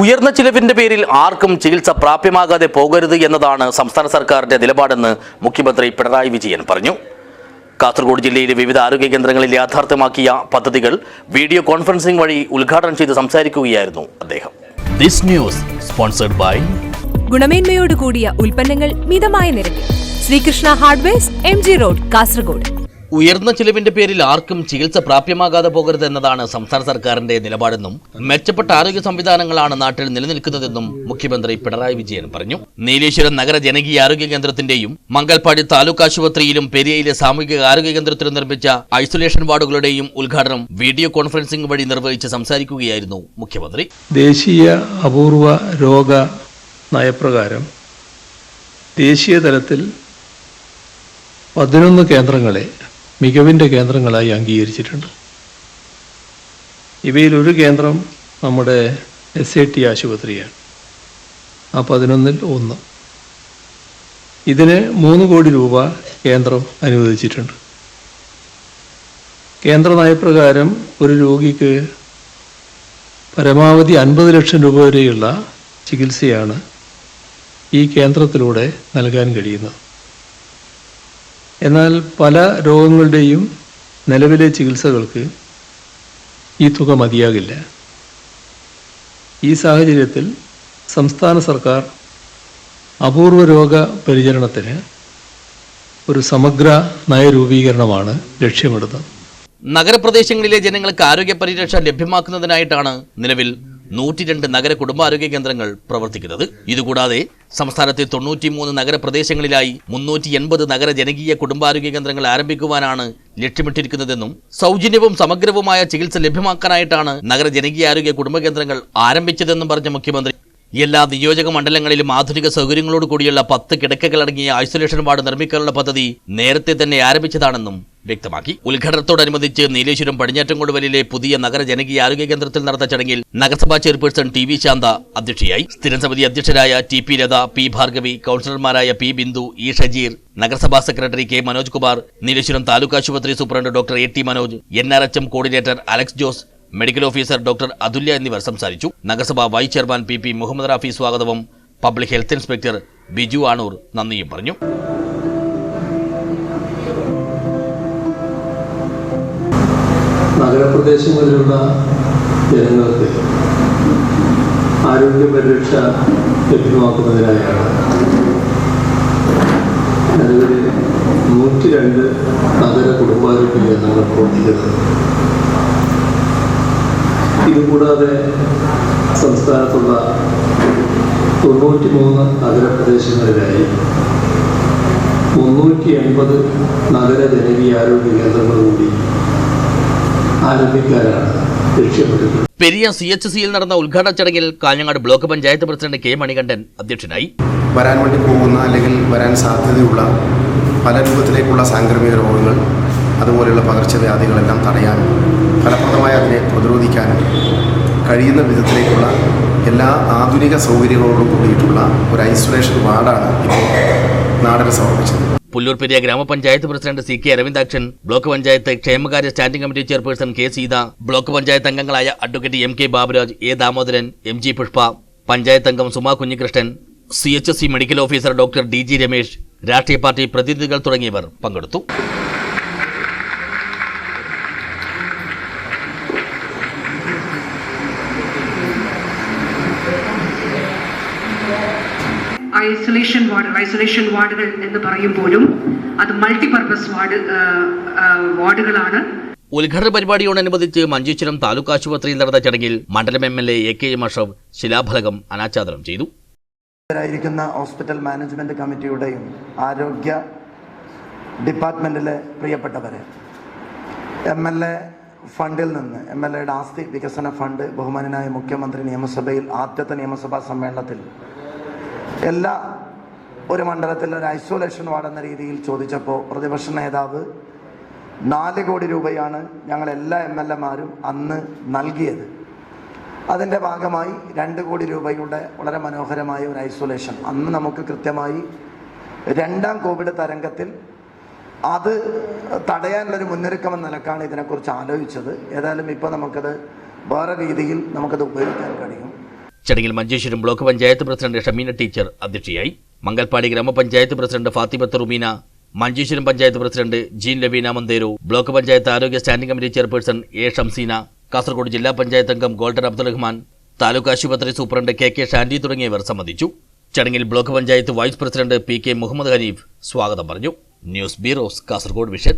ഉയർന്ന ചിലവിന്റെ പേരിൽ ആർക്കും ചികിത്സ പ്രാപ്യമാകാതെ പോകരുത് എന്നതാണ് സംസ്ഥാന സർക്കാരിന്റെ നിലപാടെന്ന് മുഖ്യമന്ത്രി പിണറായി വിജയൻ പറഞ്ഞു. കാസർഗോഡ് ജില്ലയിലെ വിവിധ ആരോഗ്യ കേന്ദ്രങ്ങളിൽ യാഥാർത്ഥ്യമാക്കിയ പദ്ധതികൾ വീഡിയോ കോൺഫറൻസിംഗ് വഴി ഉദ്ഘാടനം ചെയ്ത് സംസാരിക്കുകയായിരുന്നു അദ്ദേഹം. ദിസ് ന്യൂസ് സ്പോൺസർഡ് ബൈ ഗുണമേന്മയോട് കൂടിയ ഉൽപ്പന്നങ്ങൾ മിതമായ നിരക്കിൽ. Srikrishna hardware M G road Kasaragod. ഉയർന്ന ചിലവിന്റെ പേരിൽ ആർക്കും ചികിത്സ പ്രാപ്യമാകാതെ പോകരുത് എന്നതാണ് സംസ്ഥാന സർക്കാരിന്റെ നിലപാടെന്നും മെച്ചപ്പെട്ട ആരോഗ്യ സംവിധാനങ്ങളാണ് നാട്ടിൽ നിലനിൽക്കുന്നതെന്നും മുഖ്യമന്ത്രി പിണറായി വിജയൻ പറഞ്ഞു. നീലേശ്വരം നഗര ജനകീയ ആരോഗ്യ കേന്ദ്രത്തിന്റെയും മംഗൽപാടി താലൂക്ക് ആശുപത്രിയിലും പെരിയയിലെ സാമൂഹിക ആരോഗ്യ കേന്ദ്രത്തിലും നിർമ്മിച്ച ഐസൊലേഷൻ വാർഡുകളുടെയും ഉദ്ഘാടനം വീഡിയോ കോൺഫറൻസിംഗ് വഴി നിർവഹിച്ച് സംസാരിക്കുകയായിരുന്നു മുഖ്യമന്ത്രി. ദേശീയ അപൂർവ രോഗ നയപ്രകാരം ദേശീയ തലത്തിൽ പതിനൊന്ന് കേന്ദ്രങ്ങളെ മികവിന്റെ കേന്ദ്രങ്ങളായി അംഗീകരിച്ചിട്ടുണ്ട്. ഇവയിൽ ഒരു കേന്ദ്രം നമ്മുടെ എസ് ഐ ടി ആശുപത്രിയാണ്. ആ പതിനൊന്നിൽ ഒന്ന്. ഇതിന് മൂന്ന് കോടി രൂപ കേന്ദ്രം അനുവദിച്ചിട്ടുണ്ട്. കേന്ദ്ര നയപ്രകാരം ഒരു രോഗിക്ക് പരമാവധി അൻപത് ലക്ഷം രൂപ വരെയുള്ള ചികിത്സയാണ് ഈ കേന്ദ്രത്തിലൂടെ നൽകാൻ കഴിയുന്നത്. എന്നാൽ പല രോഗങ്ങളുടെയും നിലവിലെ ചികിത്സകൾക്ക് ഈ തുക മതിയാകില്ല. ഈ സാഹചര്യത്തിൽ സംസ്ഥാന സർക്കാർ അപൂർവ രോഗ പരിചരണത്തിന് ഒരു സമഗ്ര നയരൂപീകരണമാണ് ലക്ഷ്യമിടുന്നത്. നഗരപ്രദേശങ്ങളിലെ ജനങ്ങൾക്ക് ആരോഗ്യ പരിരക്ഷ ലഭ്യമാക്കുന്നതിനായിട്ടാണ് നിലവിൽ നൂറ്റിരണ്ട് നഗര കുടുംബാരോഗ്യ കേന്ദ്രങ്ങൾ പ്രവർത്തിക്കുന്നത്. ഇതുകൂടാതെ സംസ്ഥാനത്തെ തൊണ്ണൂറ്റിമൂന്ന് നഗരപ്രദേശങ്ങളിലായി മുന്നൂറ്റി എൺപത് നഗര ജനകീയ കുടുംബാരോഗ്യ കേന്ദ്രങ്ങൾ ആരംഭിക്കുവാനാണ് ലക്ഷ്യമിട്ടിരിക്കുന്നതെന്നും സൗജന്യവും സമഗ്രവുമായ ചികിത്സ ലഭ്യമാക്കാനായിട്ടാണ് നഗര ജനകീയ ആരോഗ്യ കുടുംബ കേന്ദ്രങ്ങൾ ആരംഭിച്ചതെന്നും പറഞ്ഞ മുഖ്യമന്ത്രി. എല്ലാ നിയോജക മണ്ഡലങ്ങളിലും ആധുനിക സൗകര്യങ്ങളോട് കൂടിയുള്ള പത്ത് കിടക്കകളടങ്ങിയ ഐസൊലേഷൻ വാർഡ് നിർമ്മിക്കാനുള്ള പദ്ധതി നേരത്തെ തന്നെ ആരംഭിച്ചതാണെന്നും വ്യക്തമാക്കി. ഉദ്ഘാടനത്തോടനുബന്ധിച്ച് നീലേശ്വരം പടിഞ്ഞാറ്റങ്കോടുവലിലെ പുതിയ നഗര ജനകീയ ആരോഗ്യ കേന്ദ്രത്തിൽ നടന്ന ചടങ്ങിൽ നഗരസഭാ ചെയർപേഴ്സൺ ടി വി ശാന്ത അധ്യക്ഷയായി. സ്ഥിരം സമിതി അധ്യക്ഷരായ T P Latha P Bhargavi കൌൺസിലർമാരായ P Bindu E Shajeer നഗരസഭാ സെക്രട്ടറി കെ മനോജ് കുമാർ നീലേശ്വരം താലൂക്ക് ആശുപത്രി superintendent doctor A T Manoj N R H M coordinator Alex Jose medical officer doctor Athulya എന്നിവർ സംസാരിച്ചു. നഗരസഭാ vice chairman P P Muhammad Rafi സ്വാഗതവും public health inspector Biju Anoor നന്ദിയും പറഞ്ഞു. നഗരപ്രദേശങ്ങളിലുള്ള ജനങ്ങൾക്ക് ആരോഗ്യ പരിരക്ഷ ലഭ്യമാക്കുന്നതിനായാണ്. നിലവിൽ നൂറ്റി രണ്ട് നഗര കുടുംബാരോഗ്യ കേന്ദ്രങ്ങൾ പ്രവർത്തിക്കുന്നത്. ഇതുകൂടാതെ സംസ്ഥാനത്തുള്ള തൊണ്ണൂറ്റി മൂന്ന് നഗരപ്രദേശങ്ങളിലായി മുന്നൂറ്റി എൺപത് നഗര ജനകീയ ആരോഗ്യ കേന്ദ്രങ്ങൾ കൂടി ആരംഭിക്കാനാണ് ലക്ഷ്യമിടുന്നത് പെരിയ സി എച്ച് സിയിൽ നടന്ന ഉദ്ഘാടന ചടങ്ങിൽ Kanhangad block panchayat president K Manikandan അധ്യക്ഷനായി. വരാൻ വേണ്ടി പോകുന്ന അല്ലെങ്കിൽ വരാൻ സാധ്യതയുള്ള പല രൂപത്തിലേക്കുള്ള സാംക്രമിക രോഗങ്ങൾ അതുപോലെയുള്ള പകർച്ചവ്യാധികളെല്ലാം തടയാനും ഫലപ്രദമായി അതിനെ പ്രതിരോധിക്കാനും കഴിയുന്ന വിധത്തിലേക്കുള്ള എല്ലാ ആധുനിക സൗകര്യങ്ങളോടും കൂടിയിട്ടുള്ള ഒരു ഐസൊലേഷൻ വാർഡാണ് ഇപ്പോൾ നാടിന് സമർപ്പിച്ചത്. Pullur Periya grama panchayat president C K Aravindakshan block panchayat ക്ഷേമകാര്യ standing committee chairperson K Seetha block panchayat അംഗങ്ങളായ advocate M K Baburaj A Damodaran M G Pushpa panchayat അംഗം Suma Kunhikrishnan C H S C medical officer doctor D G Ramesh രാഷ്ട്രീയ party പ്രതിനിധികൾ തുടങ്ങിയവർ പങ്കെടുത്തു. Isolation ward isolation വാർഡുകൾ എന്ന് പറയുമ്പോഴും അത് മൾട്ടിപർപ്പസ് വാർഡ് വാർഡുകളാണ്. ഉദ്ഘാടന പരിപാടിയോടനുബന്ധിച്ച് മഞ്ചേശ്വരം താലൂക്ക് ആശുപത്രിയിൽ നടന്ന ചടങ്ങിൽ മണ്ഡലം M L A A K M Ashraf ശിലാഫലകം അനാച്ഛാദനം ചെയ്തു. ായിരിക്കുന്ന ഹോസ്പിറ്റൽ മാനേജ്മെന്റ് കമ്മിറ്റിയുടെയും ആരോഗ്യ ഡിപ്പാർട്ട്മെന്റിലെ പ്രിയപ്പെട്ടവരെ എം എൽ എ ഫണ്ടിൽ നിന്ന് എം എൽ എയുടെ ആസ്തി വികസന ഫണ്ട് ബഹുമാനായ മുഖ്യമന്ത്രി നിയമസഭയിൽ ആദ്യത്തെ നിയമസഭാ സമ്മേളനത്തിൽ എല്ലാ ഒരു മണ്ഡലത്തിൽ ഒരു ഐസൊലേഷൻ വാർഡ് എന്ന രീതിയിൽ ചോദിച്ചപ്പോൾ പ്രതിപക്ഷ നേതാവ് നാല് കോടി രൂപയാണ് ഞങ്ങൾ എല്ലാ എം എൽ എമാരും അന്ന് നൽകിയത്. അതിന്റെ ഭാഗമായി രണ്ട് കോടി രൂപയുടെ വളരെ മനോഹരമായ ഒരു ഐസൊലേഷൻ അന്ന് നമുക്ക് കൃത്യമായി രണ്ടാം കോവിഡ് തരംഗത്തിൽ അത് തടയാനുള്ളൊരു മുന്നൊരുക്കം എന്ന നിലക്കാണ് ഇതിനെക്കുറിച്ച് ആലോചിച്ചത്. ഏതായാലും ഇപ്പോൾ നമുക്കത് വേറെ രീതിയിൽ നമുക്കത് ഉപയോഗിക്കാൻ കഴിയും. ചടങ്ങിൽ Manjeshwaram block panchayat president Shameena teacher അധ്യക്ഷയായി. മംഗൽപാടി ഗ്രാമപഞ്ചായത്ത് പ്രസിഡന്റ് ഫാത്തിമത്ത് റുമീന മഞ്ചേശ്വരം പഞ്ചായത്ത് പ്രസിഡന്റ് ജീൻ ലബീന മന്ദേരു ബ്ലോക്ക് പഞ്ചായത്ത് ആരോഗ്യ standing committee chairperson A Shamseena Kasaragod ജില്ലാ പഞ്ചായത്ത് അംഗം ഗോൾഡൻ അബ്ദുൾ റഹ്മാൻ താലൂക്ക് ആശുപത്രി സൂപ്രണ്ട് കെ കെ ഷാൻഡി തുടങ്ങിയവർ സംബന്ധിച്ചു. ചടങ്ങിൽ block panchayat vice president P K Muhammad Hanif സ്വാഗതം പറഞ്ഞു. News bureaus Kasaragod vision.